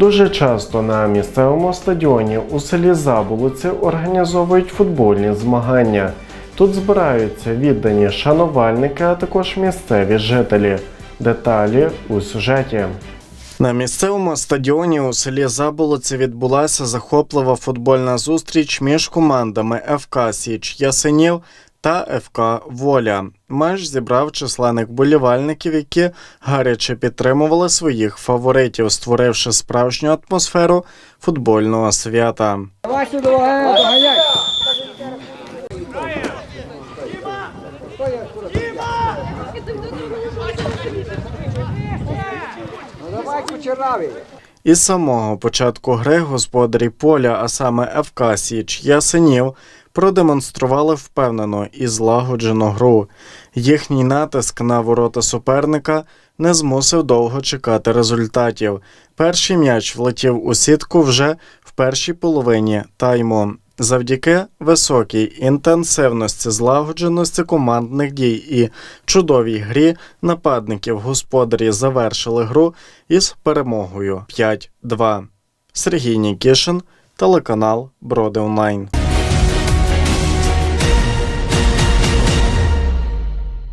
Дуже часто на місцевому стадіоні у селі Заболоці організовують футбольні змагання. Тут збираються віддані шанувальники, а також місцеві жителі. Деталі у сюжеті. На місцевому стадіоні у селі Заболоці відбулася захоплива футбольна зустріч між командами ФК Січ Ясенів та ФК Воля. Матч зібрав численних болівальників, які гаряче підтримували своїх фаворитів, створивши справжню атмосферу футбольного свята. Давай сюди, доганяй. Ну. Із самого початку гри господарі поля, а саме ФК Січ Ясенів, продемонстрували впевнену і злагоджену гру. Їхній натиск на ворота суперника не змусив довго чекати результатів. Перший м'яч влетів у сітку вже в першій половині тайму. Завдяки високій інтенсивності, злагодженості командних дій і чудовій грі нападників господарі завершили гру із перемогою 5-2. Сергій Нікішин, телеканал Броди Онлайн.